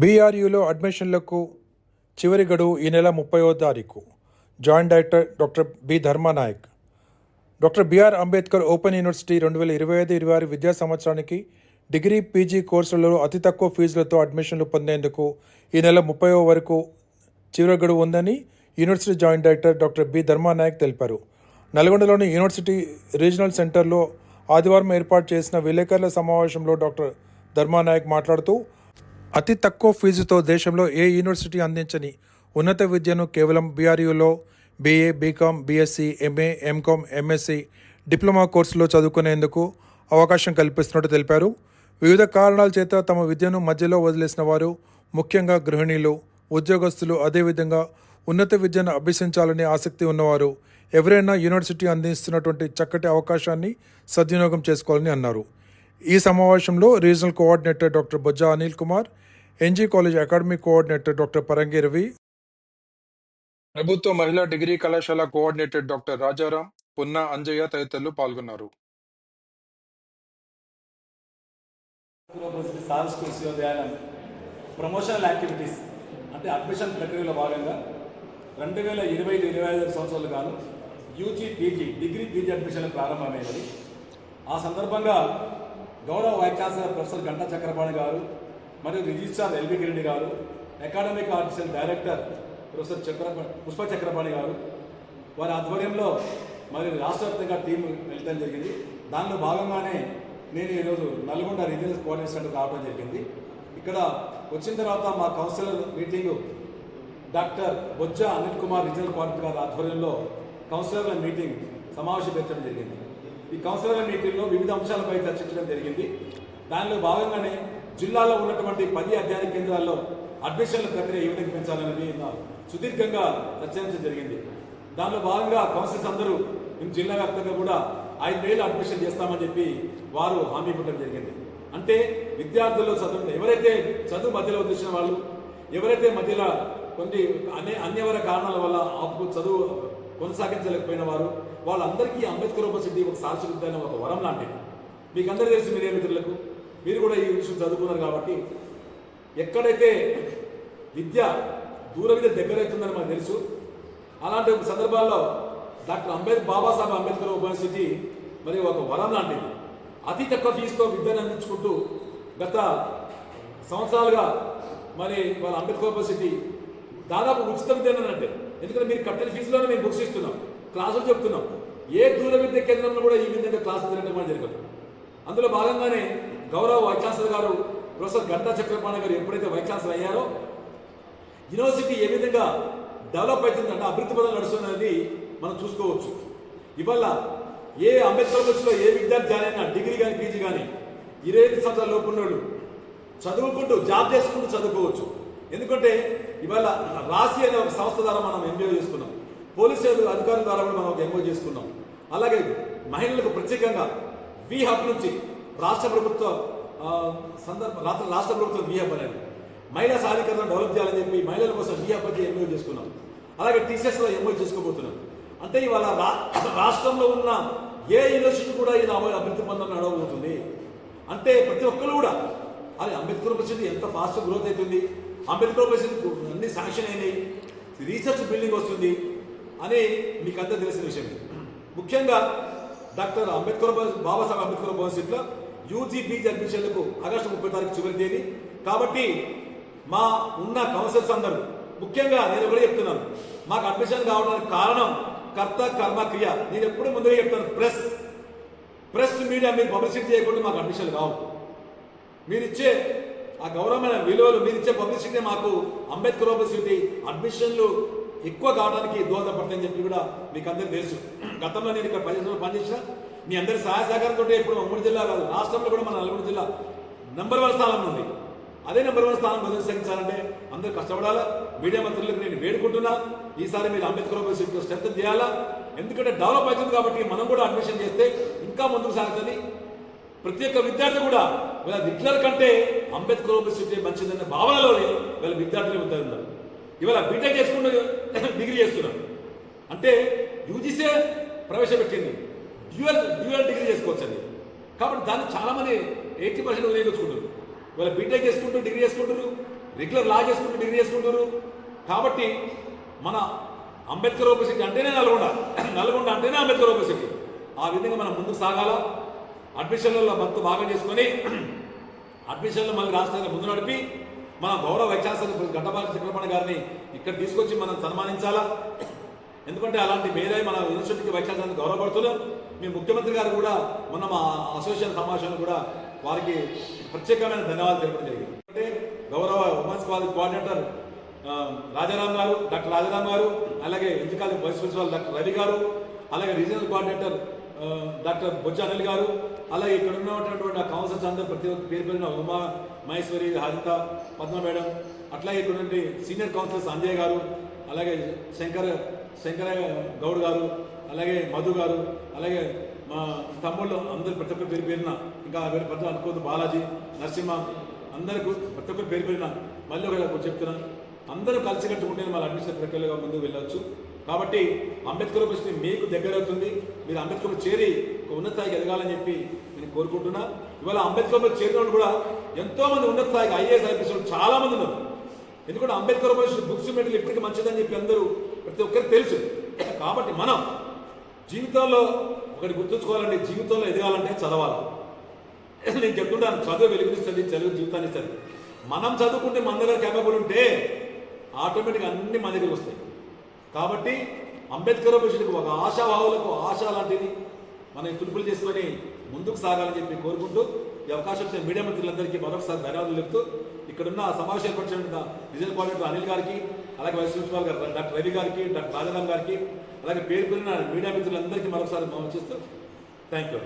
బీఆర్యూలో అడ్మిషన్లకు చివరి గడువు ఈ నెల ముప్పైవ తారీఖు. Joint director doctor B Dharmanayak. Doctor BR Ambedkar open university రెండు వేల ఇరవై ఐదు ఇరవై ఆరు విద్యా సంవత్సరానికి డిగ్రీ పీజీ కోర్సులలో అతి తక్కువ ఫీజులతో అడ్మిషన్లు పొందేందుకు ఈ నెల ముప్పై వరకు చివరి గడువు ఉందని university joint director doctor B Dharmanayak తెలిపారు. నల్గొండలోని యూనివర్సిటీ రీజనల్ సెంటర్లో ఆదివారం ఏర్పాటు చేసిన విలేకరుల సమావేశంలో డాక్టర్ ధర్మానాయక్ మాట్లాడుతూ అతి తక్కువ ఫీజుతో దేశంలో ఏ యూనివర్సిటీ అందించని ఉన్నత విద్యను కేవలం బీఆర్యూలో BA BCom BSc MA MCom MSc diploma కోర్సులో చదువుకునేందుకు అవకాశం కల్పిస్తున్నట్టు తెలిపారు. వివిధ కారణాల చేత తమ విద్యను మధ్యలో వదిలేసిన వారు ముఖ్యంగా గృహిణీలు ఉద్యోగస్తులు అదేవిధంగా ఉన్నత విద్యను అభ్యసించాలని ఆసక్తి ఉన్నవారు ఎవరైనా యూనివర్సిటీ అందిస్తున్నటువంటి చక్కటి అవకాశాన్ని సద్వినియోగం చేసుకోవాలని అన్నారు. ఈ సమావేశంలో regional coordinator doctor Bojja Anil Kumar NG college academic coordinator doctor Parangi Ravi ప్రభుత్వ మహిళా డిగ్రీ కళాశాల కోఆర్డినేటర్ డాక్టర్ రాజారాం పున్నా అంజయ్య తదితరులు పాల్గొన్నారు. ప్రమోషనల్ యాక్టివిటీస్ అంటే అడ్మిషన్ ప్రక్రియలో భాగంగా రెండు వేల ఇరవై ఐదు ఇరవై ఐదు సంవత్సరాలు గాను యూజీ పీజీ డిగ్రీ పీజీ అడ్మిషన్లు ప్రారంభమైనది. ఆ సందర్భంగా గౌరవ vice chancellor professor Ganta Chakrapani గారు మరియు రిజిస్ట్రార్ ఎల్బి గిరెడ్డి గారు academic officer director professor Chakra Pushpa Chakrapani గారు వారి ఆధ్వర్యంలో మరి రాష్ట్రవ్యాప్తంగా టీం వెళ్ళడం జరిగింది. దానిలో భాగంగానే నేను ఈరోజు నల్గొండ రీజనల్ కోఆర్డినేషన్ సెంటర్ రావడం జరిగింది. ఇక్కడ వచ్చిన తర్వాత మా councillor meeting doctor Bojja Anil Kumar regional coordinator గారి ఆధ్వర్యంలో కౌన్సిలర్ల మీటింగ్ సమావేశపెట్టడం జరిగింది. ఈ కౌన్సిలర్ల మీటింగ్లో వివిధ అంశాలపై చర్చించడం జరిగింది. దానిలో భాగంగానే జిల్లాలో ఉన్నటువంటి పది అధ్యయన కేంద్రాల్లో అడ్మిషన్ల ప్రక్రియ ఏ విధంగా పెంచాలనేది సుదీర్ఘంగా చర్చించడం జరిగింది. దానిలో భాగంగా కౌన్సిల్స్ అందరూ మేము జిల్లా వ్యాప్తంగా కూడా ఐదు వేలు అడ్మిషన్ చేస్తామని చెప్పి వారు హామీ ఇవ్వడం జరిగింది. అంటే విద్యార్థులు చదువు ఎవరైతే చదువు మధ్యలో వదిలిన వాళ్ళు ఎవరైతే మధ్యలో కొన్ని అనే అన్యవర కారణాల వల్ల చదువు కొనసాగించలేకపోయిన వారు వాళ్ళందరికీ అంబేద్కర్ యూనివర్సిటీ ఒక శాశ్వతమైన ఒక వరం లాంటిది. మీకు అందరూ తెలుసు మీడియా మిత్రులకు మీరు కూడా ఈ విషయం చదువుకున్నారు కాబట్టి ఎక్కడైతే విద్య దూర విద్య దగ్గరవుతుందని మాకు తెలుసు. అలాంటి ఒక సందర్భాల్లో డాక్టర్ అంబేద్ బాబాసాహెబ్ అంబేద్కర్ యూనివర్సిటీ మరి ఒక వరం లాంటిది. అతి తక్కువ ఫీజుతో విద్యను అందించుకుంటూ గత సంవత్సరాలుగా మరి వాళ్ళ అంబేద్కర్ యూనివర్సిటీ దాదాపు ఉచిత విద్యను అంటే ఎందుకంటే మీరు కట్టిన ఫీజులోనే మేము బుక్స్ ఇస్తున్నాం క్లాసులు చెప్తున్నాం. ఏ దూర విద్య కేంద్రంలో కూడా ఈ విధంగా క్లాసులు తిరగడం కూడా జరగదు. అందులో భాగంగానే గౌరవ వైస్ ఛాన్సలర్ గారు ప్రొఫెసర్ గంటా చక్రపాణి గారు ఎప్పుడైతే వైస్ ఛాన్సలర్ అయ్యారో యూనివర్సిటీ ఏ విధంగా డెవలప్ అవుతుందంటే అభివృద్ధి పదం నడుస్తున్నది మనం చూసుకోవచ్చు. ఇవాళ ఏ అంబేద్కర్ యూనివర్సిటీలో ఏ విద్యార్థి జాయిన్ అయినా డిగ్రీ కానీ పీజీ కానీ ఇరవై ఐదు సంవత్సరాల లోపు ఉన్నోళ్ళు చదువుకుంటూ జాబ్ చేసుకుంటూ చదువుకోవచ్చు. ఎందుకంటే ఇవాళ రాశి అనే ఒక సంస్థ ద్వారా మనం ఎంబీఏ చేసుకున్నాం. పోలీసు అధికారుల ద్వారా కూడా మనం ఒక ఎంఓ చేసుకున్నాం. అలాగే మహిళలకు ప్రత్యేకంగా వి హబ్ నుంచి రాష్ట్ర ప్రభుత్వ సందర్భ రాష్ట్ర రాష్ట్ర ప్రభుత్వం వి హబ్ అనేది మహిళా సాధికారత డెవలప్ చేయాలని చెప్పి మహిళల కోసం వి హబ్ ఎంఓ చేసుకున్నాం. అలాగే టీచర్స్లో ఎంఓ చేసుకోబోతున్నాం. అంటే ఇవాళ రా రాష్ట్రంలో ఉన్న ఏ యూనివర్సిటీ కూడా ఈయన అభివృద్ధి పొందడం నడవబోతుంది. అంటే ప్రతి ఒక్కరు కూడా అది అంబేద్కర్ యూనివర్సిటీ ఎంత ఫాస్ట్ గ్రోత్ అవుతుంది అంబేద్కర్ యూనివర్సిటీ అన్ని శాంక్షన్ అయినాయి. రీసెర్చ్ బిల్డింగ్ వస్తుంది అని మీకు అంతా తెలిసిన విషయం. ముఖ్యంగా డాక్టర్ అంబేద్కర్ బాబాసాహెబ్ అంబేద్కర్ యూనివర్సిటీలో యూజీ పీజీ అడ్మిషన్లకు ఆగస్టు ముప్పై తారీఖు చివరి తేదీ. కాబట్టి మా ఉన్న కౌన్సిల్స్ అందరూ ముఖ్యంగా నేను కూడా చెప్తున్నాను మాకు అడ్మిషన్ కావడానికి కారణం కర్త కర్మ క్రియ. నేను ఎప్పుడు ముందుగా చెప్తాను ప్రెస్ ప్రెస్ మీడియా మీరు పబ్లిసిటీ చేయకుండా మాకు అడ్మిషన్లు కావు. మీరిచ్చే ఆ గౌరవమైన విలువలు మీరిచ్చే పబ్లిసిటీ మాకు అంబేద్కర్ యూనివర్సిటీ అడ్మిషన్లు ఎక్కువ కావడానికి దోహదపడతాయని చెప్పి కూడా మీకు అందరికీ తెలుసు. గతంలో నేను ఇక్కడ పనిచేసిన పనిచేసిన మీ అందరి సహాయ సహకారంతో ఇప్పుడు ఉమ్మడి జిల్లా కాదు రాష్ట్రంలో కూడా మన నల్గొండ జిల్లా నెంబర్ వన్ స్థానంలో ఉంది. అదే నెంబర్ వన్ స్థానం ప్రదర్శించాలంటే అందరూ కష్టపడాలా? మీడియా మంత్రులకు నేను వేడుకుంటున్నా. ఈసారి మీరు అంబేద్కర్ సీట్లో స్ట్రెంత్ చేయాలా? ఎందుకంటే డెవలప్ అవుతుంది కాబట్టి మనం కూడా అడ్మిషన్ చేస్తే ఇంకా ముందుకు సాగుతుంది. ప్రతి ఒక్క విద్యార్థి కూడా వీళ్ళ హిట్లర్ కంటే అంబేద్కర్ యూనివర్సిటీ మంచిదన్న భావనలోనే వీళ్ళ విద్యార్థులు ఉన్నారు ఇవాళ బీటెక్ చేసుకుంటూ డిగ్రీ చేస్తున్నారు. అంటే యూజీసే ప్రవేశపెట్టింది. డ్యూయల్ డ్యూయల్ డిగ్రీ చేసుకోవచ్చండి. కాబట్టి దాన్ని చాలామంది ఎయిటీ పర్సెంట్ వినియోగించుకుంటారు వాళ్ళ బీటెక్ చేసుకుంటూ డిగ్రీ చేసుకుంటారు రెగ్యులర్ లా చేసుకుంటూ డిగ్రీ చేసుకుంటారు. కాబట్టి మన అంబేద్కర్ ఓపెసిటీ అంటేనే నల్గొండ నల్గొండ అంటేనే అంబేద్కర్ ఓపెసిటీ ఆ విధంగా మనం ముందుకు సాగాల. అడ్మిషన్లలో మత్తు బాగా చేసుకొని అడ్మిషన్లు మళ్ళీ రాష్ట్రానికి ముందు నడిపి మన గౌరవ వ్యత్యాసాలు ఛాన్సలర్ గడ్డపాటి చక్రపాణి గారిని ఇక్కడ తీసుకొచ్చి మనం సన్మానించాలా. ఎందుకంటే అలాంటి మేధావి మన యూనివర్సిటీకి వ్యత్యాసాన్ని గౌరవపడుతున్నాం మీ ముఖ్యమంత్రి గారు కూడా మొన్న మా అసోసియేషన్ సమావేశంలో కూడా వారికి ప్రత్యేకమైన ధన్యవాదాలు తెలపడం జరిగింది. అంటే గౌరవ ఉమెన్స్ కాలేజ్ కోఆర్డినేటర్ రాజారాం గారు డాక్టర్ రాజారాం గారు అలాగే NG college vice principal doctor Ravi గారు అలాగే regional coordinator doctor Bojja Anil గారు అలాగే ఇక్కడ ఉన్నటువంటి ఆ కౌన్సిల్స్ అందరూ ప్రతి ఒక్క పేరు పేరున ఉమా మహేశ్వరి హరిత పద్మ మేడం అట్లాగే ఇక్కడ సీనియర్ కౌన్సిలర్ సంజయ్ గారు అలాగే శంకర్ శంకర గౌడ్ గారు అలాగే మధు గారు అలాగే మా తమ్ముళ్ళు అందరు ప్రతి ఒక్కరు పేరు పేరిన ఇంకా వేరే పెద్ద అనుకోదు బాలాజీ నరసింహ అందరికీ ప్రతి ఒక్కరు పేరు పేరిన మళ్ళీ ఒక చెప్తున్నాను అందరూ కలిసి కట్టుకుంటే మన అడ్మిషన్ ప్రక్రియగా ముందుకు వెళ్ళొచ్చు. కాబట్టి అంబేద్కర్ యూనివర్సిటీ మీకు దగ్గర అవుతుంది. మీరు అంబేద్కర్ చేరి ఒక ఉన్నత స్థాయికి ఎదగాలని చెప్పి నేను కోరుకుంటున్నా. ఇవాళ అంబేద్కర్ చేరిన వాళ్ళు కూడా ఎంతో మంది ఉన్నత స్థాయికి ఐఏఎస్ ఐపీఎస్ చాలా మంది ఉన్నారు. ఎందుకంటే అంబేద్కర్ యూనివర్సిటీ బుక్స్ మెటీరియల్ ఇప్పటికీ మంచిదని చెప్పి అందరూ ప్రతి ఒక్కరికి తెలుసు. కాబట్టి మనం జీవితంలో ఒకటి గుర్తుంచుకోవాలంటే జీవితంలో ఎదగాలంటే చదవాలి. నేను చెప్తుంటాను చదువు వెలుగునిస్తుంది చదువు జీవితాన్ని ఇస్తుంది. మనం చదువుకుంటే మన దగ్గర క్యాపబుల్ ఉంటే ఆటోమేటిక్గా అన్ని మన దగ్గరికి వస్తాయి. కాబట్టి అంబేద్కర్ యూనివర్సిటీకి ఒక ఆశాభావులకు ఆశ లాంటిది మనం ఫుల్ఫిల్ చేసుకొని ముందుకు సాగాలని చెప్పి కోరుకుంటూ ఈ అవకాశం ఇచ్చిన మీడియా మిత్రులందరికీ మరొకసారి ధన్యవాదాలు చెప్తూ ఇక్కడున్న సమావేశం ఏర్పరిచిన డిజిటల్ కోఆర్డినేటర్ అనిల్ గారికి అలాగే vice principal garu doctor Ravi గారికి డాక్టర్ రాజారాం గారికి అలాగే పేరు పేరున మీడియా మిత్రులందరికీ మరొకసారి మనం చేస్తూ థ్యాంక్ యూ